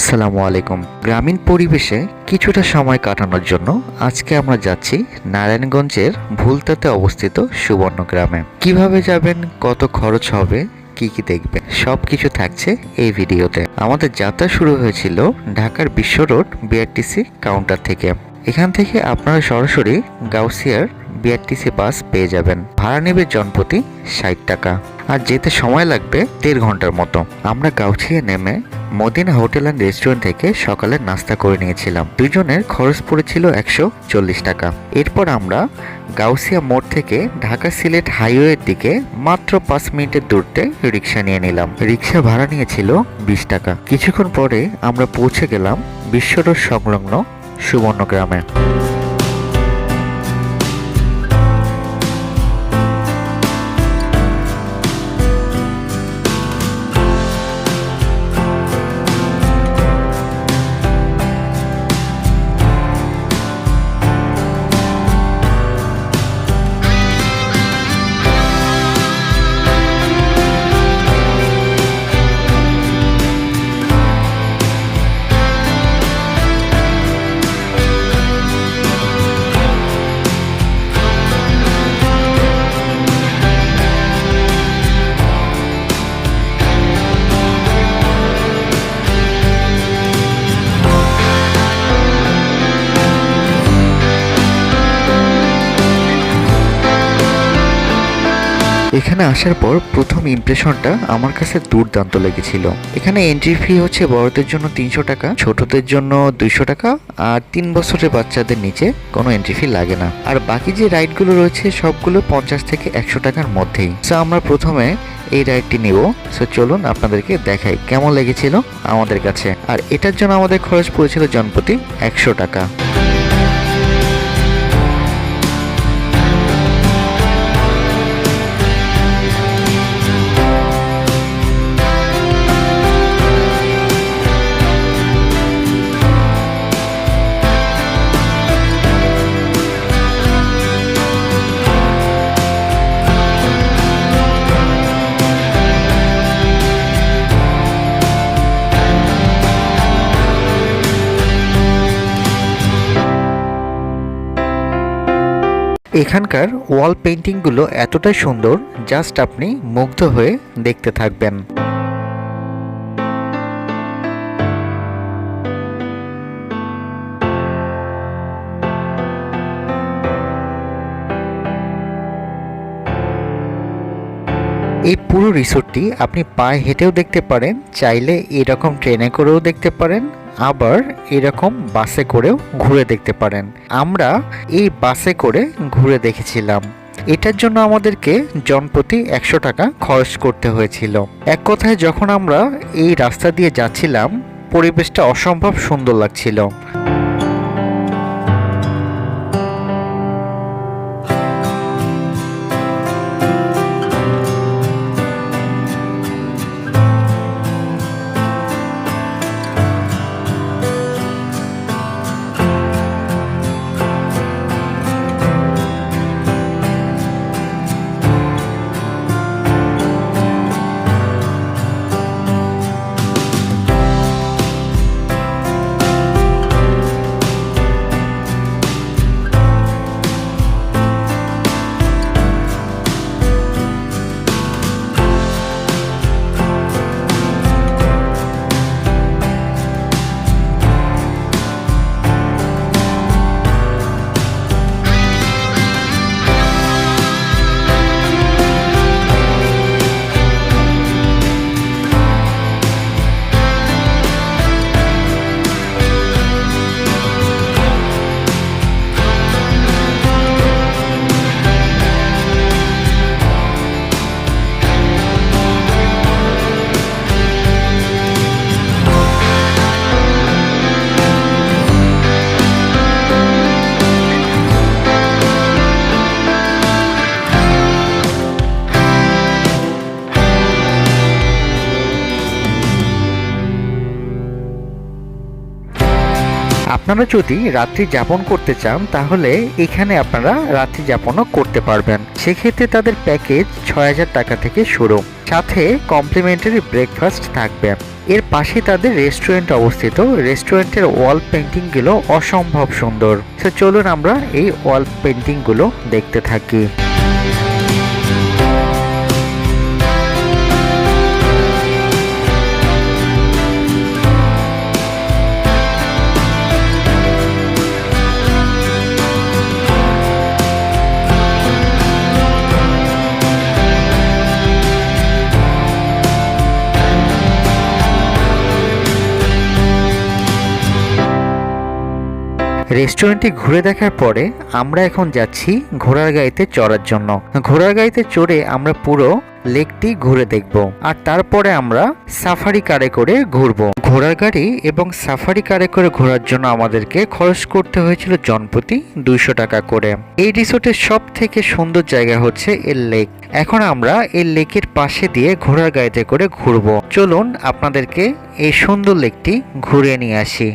আসসালামু আলাইকুম। গ্রামীণ পরিবেশে কিছুটা সময় কাটানোর জন্য আজকে আমরা যাচ্ছি নারায়ণগঞ্জের ভুলতাতে অবস্থিত সুবর্ণ গ্রামে। কীভাবে যাবেন, কত খরচ হবে, কি কি দেখবেন সব কিছু থাকছে এই ভিডিওতে। আমাদের যাত্রা শুরু হয়েছিল ঢাকার বিশ্ব রোড বিআরটিসি কাউন্টার থেকে। এখান থেকে আপনারা সরাসরি গাউসিয়ার বিআরটিসি বাস পেয়ে যাবেন। ভাড়া নেবে জনপ্রতি ষাট টাকা। আর যেতে সময় লাগবে দেড় ঘণ্টার মতো। আমরা গাউছিয়া নেমে মদিনা হোটেল অ্যান্ড রেস্টুরেন্ট থেকে সকালে নাস্তা করে নিয়েছিলাম। দুজনের খরচ পড়েছিল একশো চল্লিশ টাকা। এরপর আমরা গাউসিয়া মোড় থেকে ঢাকা সিলেট হাইওয়ের দিকে মাত্র পাঁচ মিনিটের দূরতে রিক্সা নিয়ে নিলাম। রিক্সা ভাড়া নিয়েছিল বিশ টাকা। কিছুক্ষণ পরে আমরা পৌঁছে গেলাম বিশ্বরোড সংলগ্ন সুবর্ণ গ্রামে। এখানে আসার পর প্রথম ইমপ্রেশনটা আমার কাছে দুর্দান্ত লেগেছিল। এখানে এন্ট্রি ফি হচ্ছে বড়দের জন্য তিনশো টাকা, ছোটদের জন্য দুইশো টাকা আর তিন বছরের বাচ্চাদের নিচে কোনো এন্ট্রি ফি লাগে না। আর বাকি যে রাইডগুলো রয়েছে সবগুলো পঞ্চাশ থেকে একশো টাকার মধ্যেই। সো আমরা প্রথমে এই রাইডটি নিব। সো চলুন আপনাদেরকে দেখাই কেমন লেগেছিল আমাদের কাছে। আর এটার জন্য আমাদের খরচ পড়েছিল জনপ্রতি একশো টাকা। এখানকার ওয়াল পেন্টিংগুলো এতটাই সুন্দর, জাস্ট আপনি মুগ্ধ হয়ে দেখতে থাকবেন। এই পুরো রিসোর্টটি আপনি পায়ে হেঁটেও দেখতে পারেন, চাইলে এরকম ট্রেনে করেও দেখতে পারেন। আবার এরকম বাসে করেও ঘুরে দেখতে পারেন। আমরা এই বাসে করে ঘুরে দেখেছিলাম। এটার জন্য আমাদেরকে জনপ্রতি একশো টাকা খরচ করতে হয়েছিল। এক কথায় যখন আমরা এই রাস্তা দিয়ে যাচ্ছিলাম, পরিবেশটা অসম্ভব সুন্দর লাগছিল। আপনারা যদি রাত্রি যাপন করতে চান, তাহলে এখানে আপনারা রাত্রি যাপনও করতে পারবেন। সেক্ষেত্রে তাদের প্যাকেজ ছয় হাজার টাকা থেকে শুরু। সাথে কমপ্লিমেন্টারি ব্রেকফাস্ট থাকবে। এর পাশে তাদের রেস্টুরেন্ট অবস্থিত। রেস্টুরেন্টের ওয়াল পেন্টিংগুলো অসম্ভব সুন্দর। তো চলুন আমরা এই ওয়াল পেন্টিংগুলো দেখতে থাকি। রেস্টুরেন্টটি ঘুরে দেখার পরে আমরা এখন যাচ্ছি ঘোড়ার গাড়িতে চড়ার জন্য। ঘোড়ার গাড়িতে চড়ে আমরা পুরো লেকটি ঘুরে দেখব। আর তারপরে আমরা সাফারি কারে করে ঘুরবো। ঘোড়ার গাড়ি এবং সাফারি কারে করে ঘোরার জন্য আমাদেরকে খরচ করতে হয়েছিল জনপ্রতি দুইশো টাকা করে। এই রিসোর্টের সব থেকে সুন্দর জায়গা হচ্ছে এর লেক। এখন আমরা এই লেকের পাশে দিয়ে ঘোড়ার গাড়িতে করে ঘুরবো। চলুন আপনাদেরকে এই সুন্দর লেকটি ঘুরে নিয়ে আসি।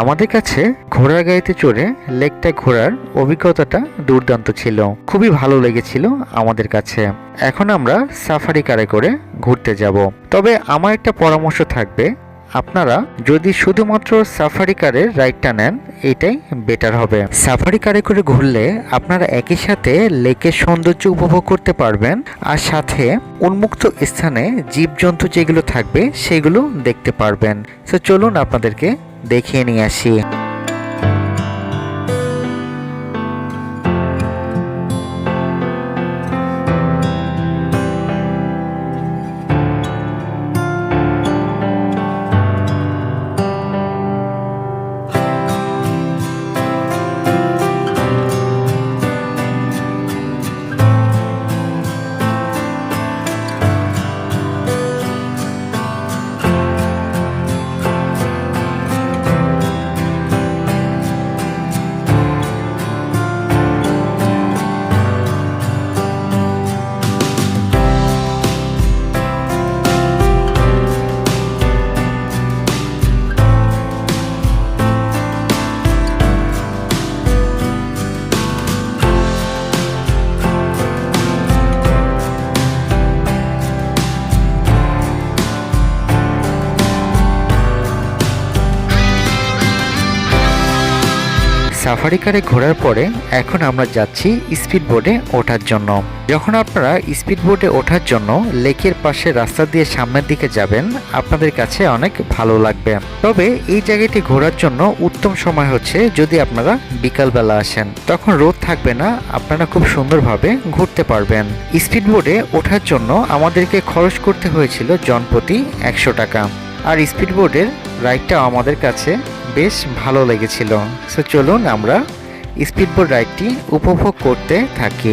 আমাদের কাছে ঘোড়ার গাড়িতে চড়ে লেকটা ঘোরার অভিজ্ঞতাটা দুর্দান্ত ছিল। খুবই ভালো লেগেছিল আমাদের কাছে। এখন আমরা সাফারি কারে করে ঘুরতে যাব। তবে আমার একটা পরামর্শ থাকবে। আপনারা যদি শুধুমাত্র সাফারি কারের রাইডটা নেন, এটাই বেটার হবে। সাফারি কারে করে ঘুরলে আপনারা একই সাথে লেকের সৌন্দর্য উপভোগ করতে পারবেন আর সাথে উন্মুক্ত স্থানে জীবজন্তু যেগুলো থাকবে, সেগুলো দেখতে পারবেন। তো চলুন আপনাদেরকে দেখিয়ে নিয়ে আসি। সাফারি কারে ঘোরার পরে এখন আমরা যাচ্ছি স্পিড বোটে ওঠার জন্য। যখন আপনারা স্পিড বোটে ওঠার জন্য লেকের পাশে রাস্তা দিয়ে সামনের দিকে যাবেন, আপনাদের কাছে অনেক ভালো লাগবে। তবে এই জায়গাটি ঘোরার জন্য উত্তম সময় হচ্ছে যদি আপনারা বিকালবেলা আসেন। তখন রোদ থাকবে না, আপনারা খুব সুন্দরভাবে ঘুরতে পারবেন। স্পিড বোটে ওঠার জন্য আমাদেরকে খরচ করতে হয়েছিল জনপ্রতি একশো টাকা। আর স্পিড বোটের রাইডটা আমাদের কাছে বেশ ভালো লেগেছিল। সো চলুন আমরা স্পিড বোট রাইডটি উপভোগ করতে থাকি।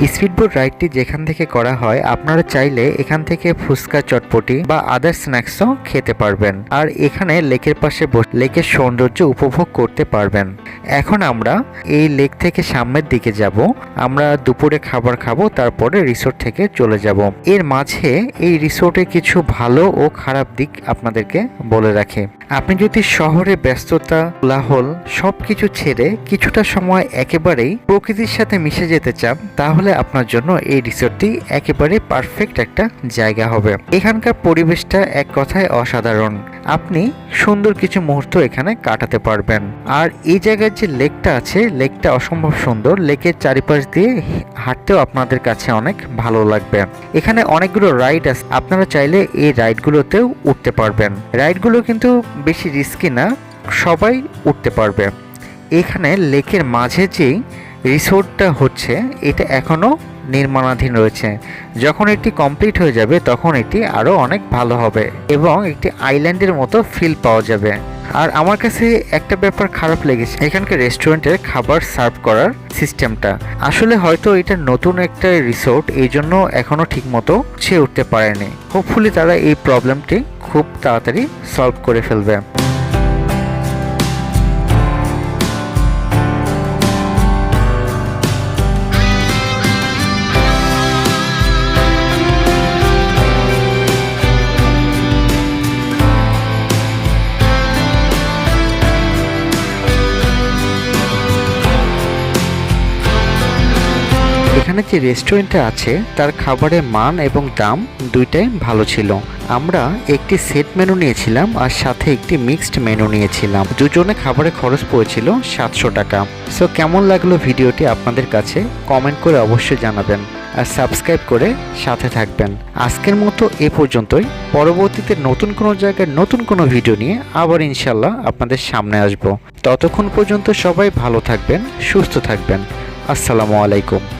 speedboat রাইডটি যেখান থেকে করা হয়, আপনারা চাইলে এখান থেকে ফুচকা চটপটি বা আদার স্ন্যাক্সও খেতে পারবেন। আর এখানে লেকের পাশে লেকের সৌন্দর্য উপভোগ করতে পারবেন। এখন আমরা এই লেক থেকে সামনের দিকে যাব। আমরা দুপুরে খাবার খাব, তারপরে রিসোর্ট থেকে চলে যাব। এর মাঝে এই রিসোর্টে কিছু ভালো ও খারাপ দিক আপনাদেরকে বলে রাখে। আপনি যদি শহরে ব্যস্ততা, কোলাহল সবকিছু ছেড়ে কিছুটা সময় একেবারেই প্রকৃতির সাথে মিশে যেতে চান, তাহলে আপনার জন্য এই রিসোর্টটি একেবারে পারফেক্ট একটা জায়গা হবে। এখানকার পরিবেশটা এক কথায় অসাধারণ। আপনি সুন্দর কিছু মুহূর্ত এখানে কাটাতে পারবেন। আর এই জায়গায় যে লেকটা আছে, লেকটা অসম্ভব সুন্দর। লেকের চারিপাশ দিয়ে হাঁটতেও আপনাদের কাছে অনেক ভালো লাগবে। এখানে অনেকগুলো রাইড আছে। আপনারা চাইলে এই রাইডগুলোতেও উঠতে পারবেন। রাইডগুলো কিন্তু বেশি রিস্কি না, সবাই উঠতে পারবে। এখানে লেকের মাঝে যেই রিসোর্টটা হচ্ছে, এটা এখনও নির্মাণাধীন রয়েছে। যখন এটি কমপ্লিট হয়ে যাবে, তখন এটি আরও অনেক ভালো হবে এবং একটি আইল্যান্ডের মতো ফিল পাওয়া যাবে। আর আমার কাছে একটা ব্যাপার খারাপ লেগেছে, এখানকার রেস্টুরেন্টের খাবার সার্ভ করার সিস্টেমটা। আসলে হয়তো এটা নতুন একটা রিসোর্ট, এই জন্য এখনও ঠিকমতো ছে উঠতে পারেনি। হোপফুলি তারা এই প্রবলেমটি খুব তাড়াতাড়ি সলভ করে ফেলবে। এখানে যে রেস্টুরেন্টটা আছে, তার খাবারের মান এবং দাম দুইটাই ভালো ছিল। আমরা একটি সেট মেনু নিয়েছিলাম আর সাথে একটি মিক্সড মেনু নিয়েছিলাম। দুজনে খাবারের খরচ পড়েছিল সাতশো টাকা। সো কেমন লাগল ভিডিওটি আপনাদের কাছে? কমেন্ট করে অবশ্যই জানাবেন। আর সাবস্ক্রাইব করে সাথে থাকবেন। আজকের মতো এ পর্যন্তই। পরবর্তীতে নতুন কোনো জায়গায় নতুন কোনো ভিডিও নিয়ে আবার ইনশাল্লাহ আপনাদের সামনে আসব। ততক্ষণ পর্যন্ত সবাই ভালো থাকবেন, সুস্থ থাকবেন। আসসালামু আলাইকুম।